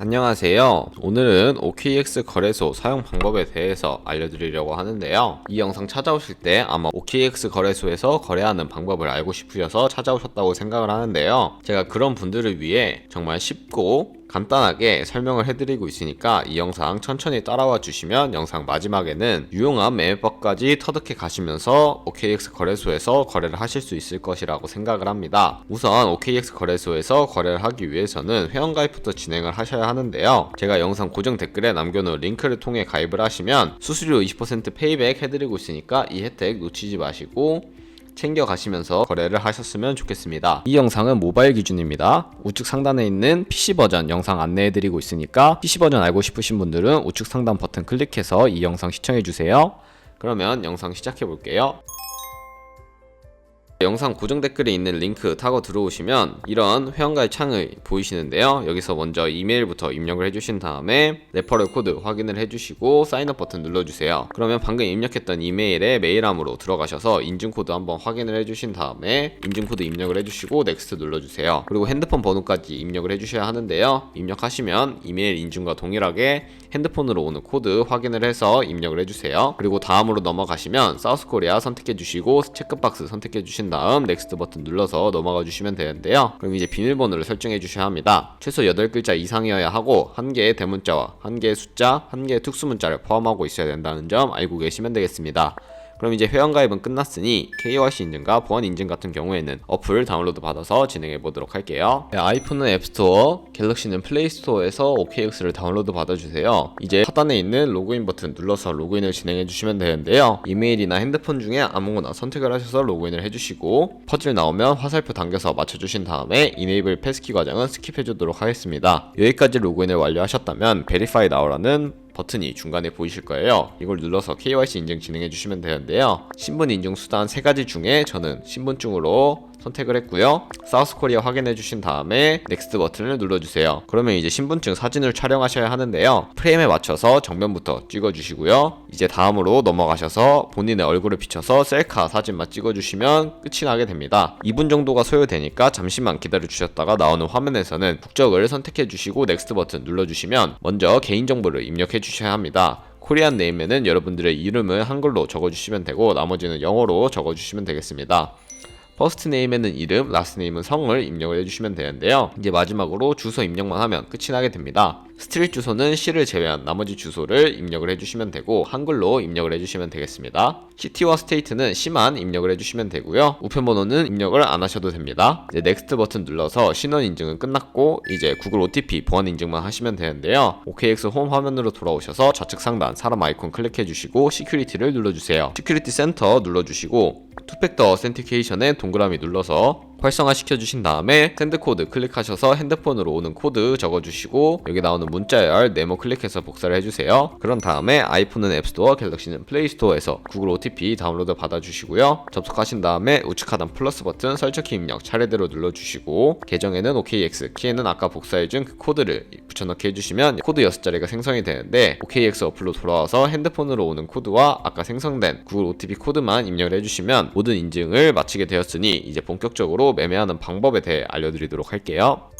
안녕하세요. 오늘은 OKX 거래소 사용 방법에 대해서 알려드리려고 하는데요. 이 영상 찾아오실 때 아마 OKX 거래소에서 거래하는 방법을 알고 싶으셔서 찾아오셨다고 생각을 하는데요. 제가 그런 분들을 위해 정말 쉽고 간단하게 설명을 해드리고 있으니까 이 영상 천천히 따라와 주시면 영상 마지막에는 유용한 매매법까지 터득해 가시면서 OKX 거래소에서 거래를 하실 수 있을 것이라고 생각을 합니다. 우선 OKX 거래소에서 거래를 하기 위해서는 회원가입부터 진행을 하셔야 하는데요. 제가 영상 고정 댓글에 남겨놓은 링크를 통해 가입을 하시면 수수료 20% 페이백 해드리고 있으니까 이 혜택 놓치지 마시고 챙겨 가시면서 거래를 하셨으면 좋겠습니다. 이 영상은 모바일 기준입니다. 우측 상단에 있는 PC 버전 영상 안내해 드리고 있으니까 PC 버전 알고 싶으신 분들은 우측 상단 버튼 클릭해서 이 영상 시청해 주세요. 그러면 영상 시작해 볼게요. 영상 고정 댓글에 있는 링크 타고 들어오시면 이런 회원가입 창이 보이시는데요. 여기서 먼저 이메일부터 입력을 해주신 다음에 레퍼럴 코드 확인을 해주시고 사인업 버튼 눌러주세요. 그러면 방금 입력했던 이메일에 메일함으로 들어가셔서 인증코드 한번 확인을 해주신 다음에 인증코드 입력을 해주시고 넥스트 눌러주세요. 그리고 핸드폰 번호까지 입력을 해주셔야 하는데요. 입력하시면 이메일 인증과 동일하게 핸드폰으로 오는 코드 확인을 해서 입력을 해주세요. 그리고 다음으로 넘어가시면 사우스코리아 선택해주시고 체크박스 선택해주신 다음 넥스트 버튼 눌러서 넘어가 주시면 되는데요. 그럼 이제 비밀번호를 설정해 주셔야 합니다. 최소 8글자 이상이어야 하고 한 개의 대문자와 한 개의 숫자, 한 개의 특수문자를 포함하고 있어야 된다는 점 알고 계시면 되겠습니다. 그럼 이제 회원가입은 끝났으니 KYC 인증과 보안 인증 같은 경우에는 어플 다운로드 받아서 진행해 보도록 할게요. 네, 아이폰은 앱스토어, 갤럭시는 플레이스토어에서 OKX를 다운로드 받아주세요. 이제 하단에 있는 로그인 버튼 눌러서 로그인을 진행해 주시면 되는데요. 이메일이나 핸드폰 중에 아무거나 선택을 하셔서 로그인을 해주시고 퍼즐 나오면 화살표 당겨서 맞춰주신 다음에 이네이블 패스키 과정은 스킵해 주도록 하겠습니다. 여기까지 로그인을 완료하셨다면 베리파이 나오라는 버튼이 중간에 보이실 거예요. 이걸 눌러서 KYC 인증 진행해 주시면 되는데요. 신분 인증 수단 세 가지 중에 저는 신분증으로 선택을 했고요. 사우스 코리아 확인해 주신 다음에 넥스트 버튼을 눌러 주세요. 그러면 이제 신분증 사진을 촬영하셔야 하는데요. 프레임에 맞춰서 정면부터 찍어 주시고요. 이제 다음으로 넘어가셔서 본인의 얼굴을 비춰서 셀카 사진만 찍어 주시면 끝이 나게 됩니다. 2분 정도가 소요되니까 잠시만 기다려 주셨다가 나오는 화면에서는 국적을 선택해 주시고 넥스트 버튼 눌러 주시면 먼저 개인 정보를 입력해 주셔야 합니다. 코리안 네임에는 여러분들의 이름을 한글로 적어주시면 되고 나머지는 영어로 적어주시면 되겠습니다. 퍼스트 네임에는 이름, 라스트 네임은 성을 입력을 해주시면 되는데요. 이제 마지막으로 주소 입력만 하면 끝이 나게 됩니다. 스트릿 주소는 시를 제외한 나머지 주소를 입력을 해주시면 되고 한글로 입력을 해주시면 되겠습니다. 시티와 스테이트는 시만 입력을 해주시면 되고요. 우편번호는 입력을 안 하셔도 됩니다. 이제 넥스트 버튼 눌러서 신원 인증은 끝났고 이제 구글 OTP 보안 인증만 하시면 되는데요. OKX 홈 화면으로 돌아오셔서 좌측 상단 사람 아이콘 클릭해 주시고 시큐리티를 눌러주세요. 시큐리티 센터 눌러주시고 투팩터 어센티케이션에 동그라미 눌러서 활성화 시켜주신 다음에 샌드 코드 클릭하셔서 핸드폰으로 오는 코드 적어주시고 여기 나오는 문자열 네모 클릭해서 복사를 해주세요. 그런 다음에 아이폰은 앱스토어, 갤럭시는 플레이스토어에서 구글 OTP 다운로드 받아주시고요. 접속하신 다음에 우측 하단 플러스 버튼 설정키 입력 차례대로 눌러주시고 계정에는 OKX, 키에는 아까 복사해준 그 코드를 붙여넣기 해주시면 코드 6자리가 생성이 되는데 OKX 어플로 돌아와서 핸드폰으로 오는 코드와 아까 생성된 구글 OTP 코드만 입력을 해주시면 모든 인증을 마치게 되었으니 이제 본격적으로 매매하는 방법에 대해 알려드리도록 할게요.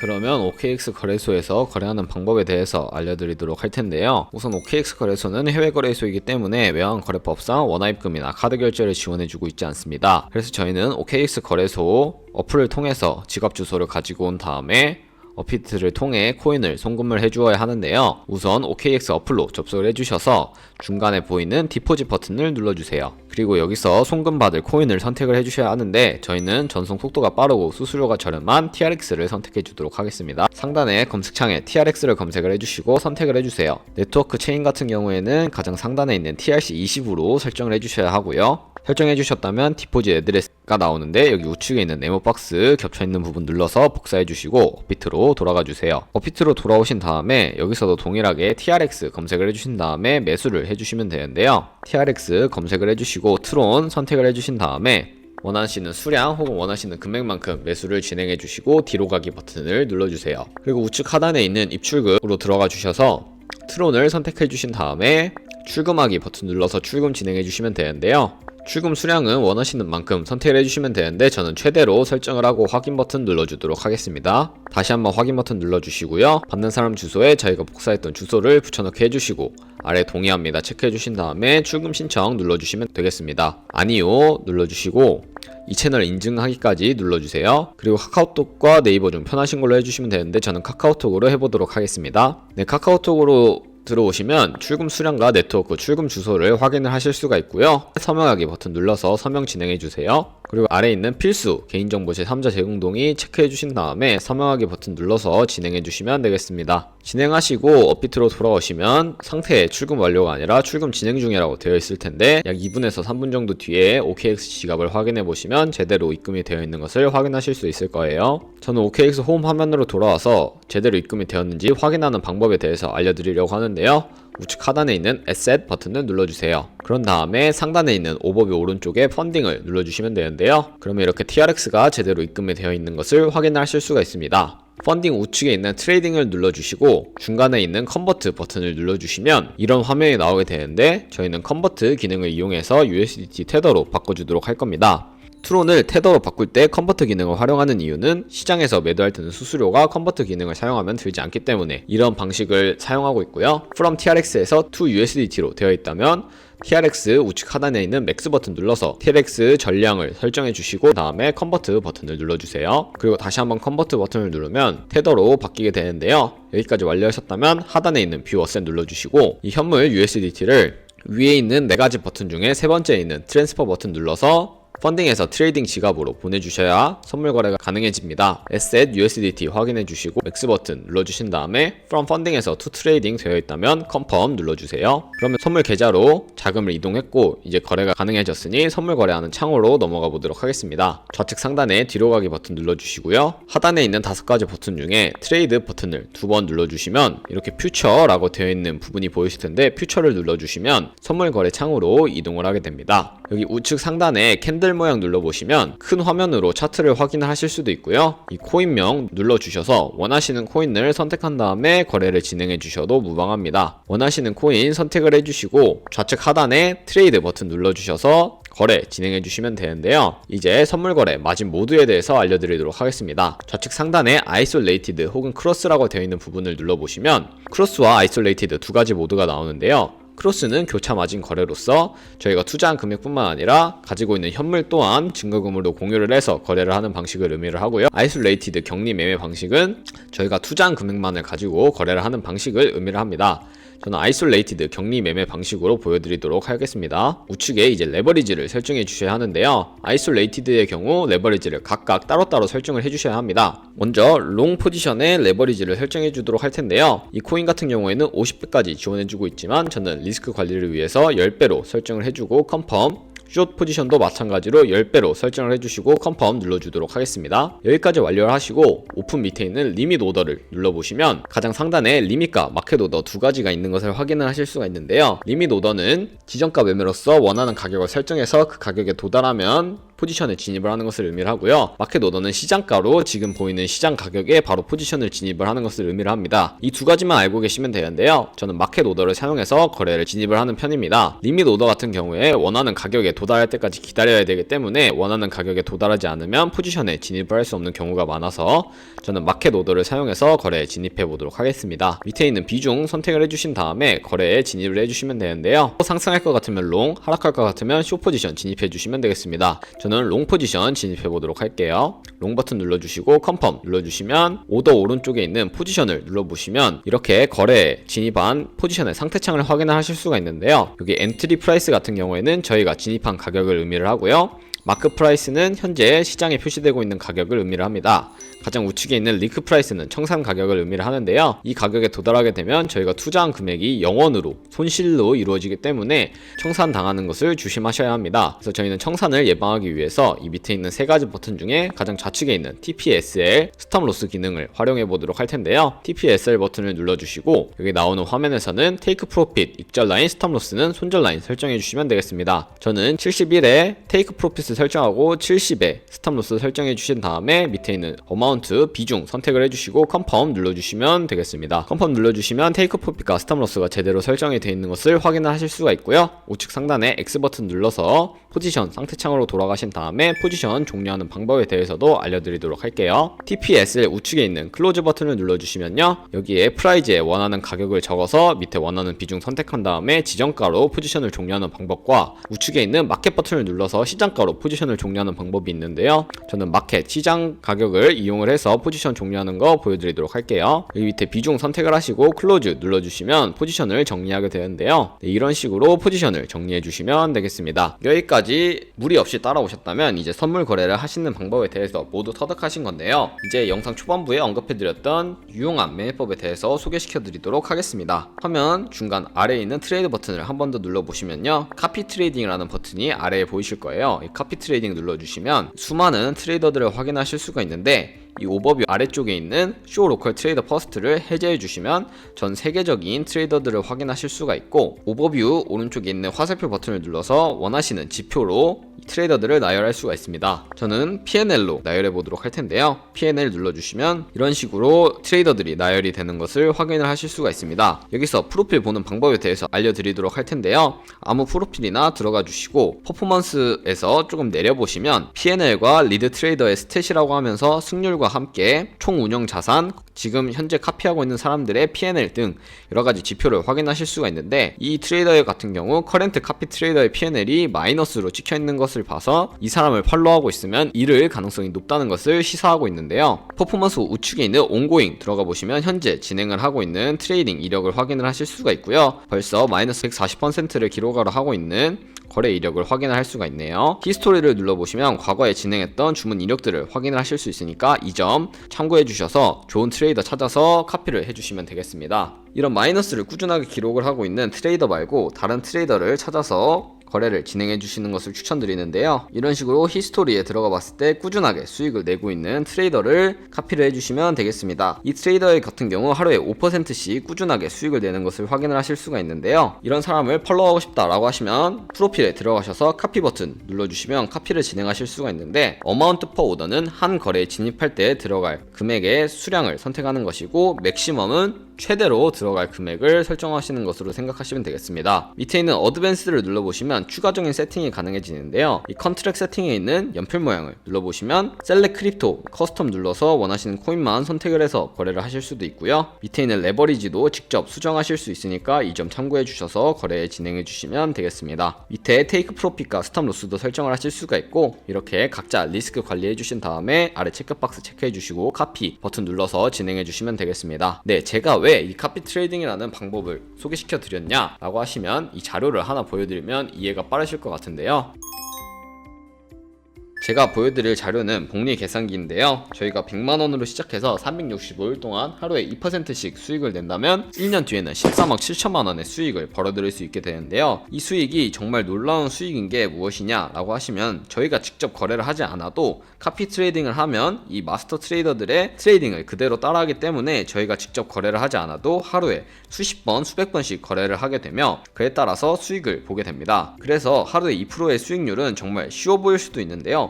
그러면 OKX 거래소에서 거래하는 방법에 대해서 알려드리도록 할 텐데요. 우선 OKX 거래소는 해외 거래소이기 때문에 외환 거래법상 원화입금이나 카드 결제를 지원해주고 있지 않습니다. 그래서 저희는 OKX 거래소 어플을 통해서 지갑 주소를 가지고 온 다음에 어피트를 통해 코인을 송금을 해주어야 하는데요. 우선 OKX 어플로 접속을 해주셔서 중간에 보이는 디포짓 버튼을 눌러주세요. 그리고 여기서 송금받을 코인을 선택을 해주셔야 하는데 저희는 전송 속도가 빠르고 수수료가 저렴한 TRX를 선택해 주도록 하겠습니다. 상단에 검색창에 TRX를 검색을 해주시고 선택을 해주세요. 네트워크 체인 같은 경우에는 가장 상단에 있는 TRC20으로 설정을 해주셔야 하고요. 설정해 주셨다면 디포짓 애드레스가 나오는데 여기 우측에 있는 네모 박스 겹쳐 있는 부분 눌러서 복사해 주시고 업비트로 돌아가 주세요. 업비트로 돌아오신 다음에 여기서도 동일하게 TRX 검색을 해 주신 다음에 매수를 해 주시면 되는데요. TRX 검색을 해 주시고 트론 선택을 해 주신 다음에 원하시는 수량 혹은 원하시는 금액만큼 매수를 진행해 주시고 뒤로 가기 버튼을 눌러 주세요. 그리고 우측 하단에 있는 입출금으로 들어가 주셔서 트론을 선택해 주신 다음에 출금하기 버튼 눌러서 출금 진행해 주시면 되는데요. 출금 수량은 원하시는 만큼 선택을 해주시면 되는데 저는 최대로 설정을 하고 확인 버튼 눌러주도록 하겠습니다. 다시 한번 확인 버튼 눌러주시고요. 받는 사람 주소에 저희가 복사했던 주소를 붙여넣기 해주시고 아래 동의합니다 체크해주신 다음에 출금 신청 눌러주시면 되겠습니다. 아니요 눌러주시고 이 채널 인증하기까지 눌러주세요. 그리고 카카오톡과 네이버 중 편하신 걸로 해주시면 되는데 저는 카카오톡으로 해보도록 하겠습니다. 네, 카카오톡으로 들어오시면 출금 수량과 네트워크 출금 주소를 확인을 하실 수가 있고요. 서명하기 버튼 눌러서 서명 진행해 주세요. 그리고 아래에 있는 필수 개인정보 제3자 제공 동의 체크해 주신 다음에 서명하기 버튼 눌러서 진행해 주시면 되겠습니다. 진행하시고 업비트로 돌아오시면 상태에 출금 완료가 아니라 출금 진행 중이라고 되어 있을 텐데 약 2분에서 3분 정도 뒤에 OKX 지갑을 확인해 보시면 제대로 입금이 되어 있는 것을 확인하실 수 있을 거예요. 저는 OKX 홈 화면으로 돌아와서 제대로 입금이 되었는지 확인하는 방법에 대해서 알려드리려고 하는데요. 우측 하단에 있는 Asset 버튼을 눌러주세요. 그런 다음에 상단에 있는 오버뷰 오른쪽에 펀딩을 눌러주시면 되는데요. 그러면 이렇게 TRX가 제대로 입금이 되어 있는 것을 확인하실 수가 있습니다. 펀딩 우측에 있는 트레이딩을 눌러주시고 중간에 있는 컨버트 버튼을 눌러주시면 이런 화면이 나오게 되는데 저희는 컨버트 기능을 이용해서 USDT 테더로 바꿔주도록 할 겁니다. 트론을 테더로 바꿀 때 컨버트 기능을 활용하는 이유는 시장에서 매도할 때는 수수료가 컨버트 기능을 사용하면 들지 않기 때문에 이런 방식을 사용하고 있고요. From TRX에서 to USDT로 되어 있다면 TRX 우측 하단에 있는 맥스 버튼 눌러서 TRX 전량을 설정해 주시고 다음에 컨버트 버튼을 눌러주세요. 그리고 다시 한번 컨버트 버튼을 누르면 테더로 바뀌게 되는데요. 여기까지 완료하셨다면 하단에 있는 뷰 어셋 눌러주시고 이 현물 USDT를 위에 있는 네 가지 버튼 중에 세 번째에 있는 트랜스퍼 버튼 눌러서 펀딩에서 트레이딩 지갑으로 보내주셔야 선물 거래가 가능해집니다. Asset USDT 확인해 주시고 맥스 버튼 눌러주신 다음에 From 펀딩에서 To 트레이딩 되어 있다면 Confirm 눌러주세요. 그러면 선물 계좌로 자금을 이동했고 이제 거래가 가능해졌으니 선물 거래하는 창으로 넘어가 보도록 하겠습니다. 좌측 상단에 뒤로 가기 버튼 눌러주시고요. 하단에 있는 다섯 가지 버튼 중에 트레이드 버튼을 두 번 눌러주시면 이렇게 퓨처라고 되어 있는 부분이 보이실 텐데 퓨처를 눌러주시면 선물 거래 창으로 이동을 하게 됩니다. 여기 우측 상단에 캔들 모양 눌러보시면 큰 화면으로 차트를 확인하실 수도 있고요. 이 코인명 눌러주셔서 원하시는 코인을 선택한 다음에 거래를 진행해 주셔도 무방합니다. 원하시는 코인 선택을 해주시고 좌측 하단에 트레이드 버튼 눌러주셔서 거래 진행해 주시면 되는데요. 이제 선물 거래 마진 모드에 대해서 알려드리도록 하겠습니다. 좌측 상단에 아이솔레이티드 혹은 크로스라고 되어 있는 부분을 눌러보시면 크로스와 아이솔레이티드 두 가지 모드가 나오는데요. 크로스는 교차 마진 거래로서 저희가 투자한 금액뿐만 아니라 가지고 있는 현물 또한 증거금으로 공유를 해서 거래를 하는 방식을 의미를 하고요. 아이솔레이티드 격리 매매 방식은 저희가 투자한 금액만을 가지고 거래를 하는 방식을 의미를 합니다. 저는 아이솔레이티드 격리 매매 방식으로 보여드리도록 하겠습니다. 우측에 이제 레버리지를 설정해 주셔야 하는데요. 아이솔레이티드의 경우 레버리지를 각각 따로따로 설정을 해 주셔야 합니다. 먼저 롱 포지션에 레버리지를 설정해 주도록 할 텐데요. 이 코인 같은 경우에는 50배까지 지원해 주고 있지만 저는 리스크 관리를 위해서 10배로 설정을 해주고 컨펌 숏 포지션도 마찬가지로 10배로 설정을 해주시고 컨펌 눌러주도록 하겠습니다. 여기까지 완료를 하시고 오픈 밑에 있는 리밋 오더를 눌러보시면 가장 상단에 리밋과 마켓 오더 두 가지가 있는 것을 확인을 하실 수가 있는데요. 리밋 오더는 지정가 매매로서 원하는 가격을 설정해서 그 가격에 도달하면 포지션에 진입을 하는 것을 의미를 하고요. 마켓 오더는 시장가로 지금 보이는 시장 가격에 바로 포지션을 진입을 하는 것을 의미를 합니다. 이 두 가지만 알고 계시면 되는데요. 저는 마켓 오더를 사용해서 거래를 진입을 하는 편입니다. 리밋 오더 같은 경우에 원하는 가격에 도달할 때까지 기다려야 되기 때문에 원하는 가격에 도달하지 않으면 포지션에 진입을 할 수 없는 경우가 많아서 저는 마켓 오더를 사용해서 거래에 진입해 보도록 하겠습니다. 밑에 있는 비중 선택을 해주신 다음에 거래에 진입을 해주시면 되는데요. 상승할 것 같으면 롱, 하락할 것 같으면 쇼 포지션 진입해 주시면 되겠습니다. 저는 롱 포지션 진입해 보도록 할게요. 롱 버튼 눌러주시고 컨펌 눌러주시면 오더 오른쪽에 있는 포지션을 눌러보시면 이렇게 거래에 진입한 포지션의 상태 창을 확인을 하실 수가 있는데요. 여기 엔트리 프라이스 같은 경우에는 저희가 진입한 가격을 의미를 하고요. 마크 프라이스는 현재 시장에 표시되고 있는 가격을 의미를 합니다. 가장 우측에 있는 리크 프라이스는 청산 가격을 의미를 하는데요. 이 가격에 도달하게 되면 저희가 투자한 금액이 0원으로 손실로 이루어지기 때문에 청산 당하는 것을 조심하셔야 합니다. 그래서 저희는 청산을 예방하기 위해서 이 밑에 있는 세 가지 버튼 중에 가장 좌측에 있는 TPSL 스탑 로스 기능을 활용해 보도록 할 텐데요. TPSL 버튼을 눌러주시고 여기 나오는 화면에서는 테이크 프로핏 익절 라인 스탑 로스는 손절 라인 설정해 주시면 되겠습니다. 저는 71에 테이크 프로핏을 엑스 설정하고 70에 스탑 로스 설정해 주신 다음에 밑에 있는 어마운트 비중 선택을 해주시고 컨펌 눌러주시면 되겠습니다. 컨펌 눌러주시면 테이크 프로핏과 스탑 로스가 제대로 설정이 되어 있는 것을 확인을 하실 수가 있고요. 우측 상단에 X 버튼 눌러서 포지션 상태 창으로 돌아가신 다음에 포지션 종료하는 방법에 대해서도 알려드리도록 할게요. TPSL 우측에 있는 클로즈 버튼을 눌러주시면요. 여기에 프라이즈에 원하는 가격을 적어서 밑에 원하는 비중 선택한 다음에 지정가로 포지션을 종료하는 방법과 우측에 있는 마켓 버튼을 눌러서 시장가로 포지션을 종료하는 방법이 있는데요. 저는 마켓 시장 가격을 이용을 해서 포지션 종료하는 거 보여드리도록 할게요. 여기 밑에 비중 선택을 하시고 클로즈 눌러주시면 포지션을 정리하게 되는데요. 네, 이런 식으로 포지션을 정리해 주시면 되겠습니다. 여기까지 무리 없이 따라오셨다면 이제 선물 거래를 하시는 방법에 대해서 모두 터득하신 건데요. 이제 영상 초반부에 언급해드렸던 유용한 매매법에 대해서 소개시켜 드리도록 하겠습니다. 화면 중간 아래에 있는 트레이드 버튼을 한 번 더 눌러보시면요. 카피 트레이딩이라는 버튼이 아래에 보이실 거예요. 이 카피 트레이딩 눌러주시면 수많은 트레이더들을 확인하실 수가 있는데 이 오버뷰 아래쪽에 있는 쇼 로컬 트레이더 퍼스트를 해제해 주시면 전 세계적인 트레이더들을 확인하실 수가 있고 오버뷰 오른쪽에 있는 화살표 버튼을 눌러서 원하시는 지표로 이 트레이더들을 나열할 수가 있습니다. 저는 P&L로 나열해 보도록 할 텐데요. P&L 눌러주시면 이런 식으로 트레이더들이 나열이 되는 것을 확인을 하실 수가 있습니다. 여기서 프로필 보는 방법에 대해서 알려드리도록 할 텐데요. 아무 프로필이나 들어가 주시고 퍼포먼스에서 조금 내려보시면 P&L과 리드 트레이더의 스탯이라고 하면서 승률과 함께 총 운영 자산, 지금 현재 카피하고 있는 사람들의 P&L 등 여러 가지 지표를 확인하실 수가 있는데 이 트레이더 같은 경우 커렌트 카피 트레이더의 P&L이 마이너스로 찍혀 있는 것을 봐서 이 사람을 팔로우하고 있으면 잃을 가능성이 높다는 것을 시사하고 있는데요. 퍼포먼스 우측에 있는 온고잉 들어가 보시면 현재 진행을 하고 있는 트레이딩 이력을 확인을 하실 수가 있고요. 벌써 마이너스 140%를 기록하러 하고 있는 거래 이력을 확인을 할 수가 있네요. 히스토리를 눌러보시면 과거에 진행했던 주문 이력들을 확인을 하실 수 있으니까 이 점 참고해 주셔서 좋은 트레이더 찾아서 카피를 해주시면 되겠습니다. 이런 마이너스를 꾸준하게 기록을 하고 있는 트레이더 말고 다른 트레이더를 찾아서 거래를 진행해 주시는 것을 추천드리는데요. 이런 식으로 히스토리에 들어가 봤을 때 꾸준하게 수익을 내고 있는 트레이더를 카피를 해주시면 되겠습니다. 이 트레이더 같은 경우 하루에 5%씩 꾸준하게 수익을 내는 것을 확인을 하실 수가 있는데요. 이런 사람을 팔로우하고 싶다라고 하시면 프로필에 들어가셔서 카피 버튼 눌러주시면 카피를 진행하실 수가 있는데 어마운트 퍼 오더는 한 거래에 진입할 때 들어갈 금액의 수량을 선택하는 것이고 맥시멈은 최대로 들어갈 금액을 설정하시는 것으로 생각하시면 되겠습니다. 밑에 있는 어드밴스를 눌러보시면 추가적인 세팅이 가능해지는데요. 이 컨트랙 세팅에 있는 연필 모양을 눌러보시면 셀렉 크립토 커스텀 눌러서 원하시는 코인만 선택을 해서 거래를 하실 수도 있고요. 밑에 있는 레버리지도 직접 수정하실 수 있으니까 이 점 참고해 주셔서 거래 진행해 주시면 되겠습니다. 밑에 테이크 프로핏과 스탑 로스도 설정을 하실 수가 있고 이렇게 각자 리스크 관리해 주신 다음에 아래 체크박스 체크해 주시고 카피 버튼 눌러서 진행해 주시면 되겠습니다. 네, 제가 왜 이 카피 트레이딩이라는 방법을 소개시켜 드렸냐 라고 하시면 이 자료를 하나 보여드리면 이해가 빠르실 것 같은데요. 제가 보여드릴 자료는 복리 계산기인데요. 저희가 100만원으로 시작해서 365일 동안 하루에 2%씩 수익을 낸다면 1년 뒤에는 13억 7천만원의 수익을 벌어들일 수 있게 되는데요. 이 수익이 정말 놀라운 수익인 게 무엇이냐 라고 하시면 저희가 직접 거래를 하지 않아도 카피 트레이딩을 하면 이 마스터 트레이더들의 트레이딩을 그대로 따라하기 때문에 저희가 직접 거래를 하지 않아도 하루에 수십 번, 수백 번씩 거래를 하게 되며 그에 따라서 수익을 보게 됩니다. 그래서 하루에 2%의 수익률은 정말 쉬워 보일 수도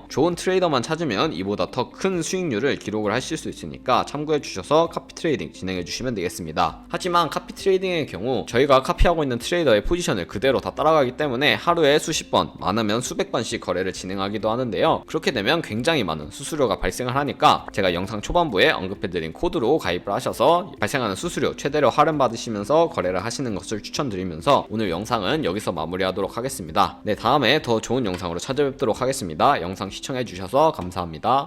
좋은 트레이더만 찾으면 이보다 더 큰 수익률을 기록을 하실 수 있으니까 참고해 주셔서 카피 트레이딩 진행해 주시면 되겠습니다. 하지만 카피 트레이딩의 경우 저희가 카피하고 있는 트레이더의 포지션을 그대로 다 따라가기 때문에 하루에 수십 번, 많으면 수백 번씩 거래를 진행하기도 하는데요. 그렇게 되면 굉장히 많은 수수료가 발생을 하니까 제가 영상 초반부에 언급해드린 코드로 가입을 하셔서 발생하는 수수료 최대로 할인 받으시면서 거래를 하시는 것을 추천드리면서 오늘 영상은 여기서 마무리하도록 하겠습니다. 네, 다음에 더 좋은 영상으로 찾아뵙도록 하겠습니다. 영상 시청해 주셔서 감사합니다.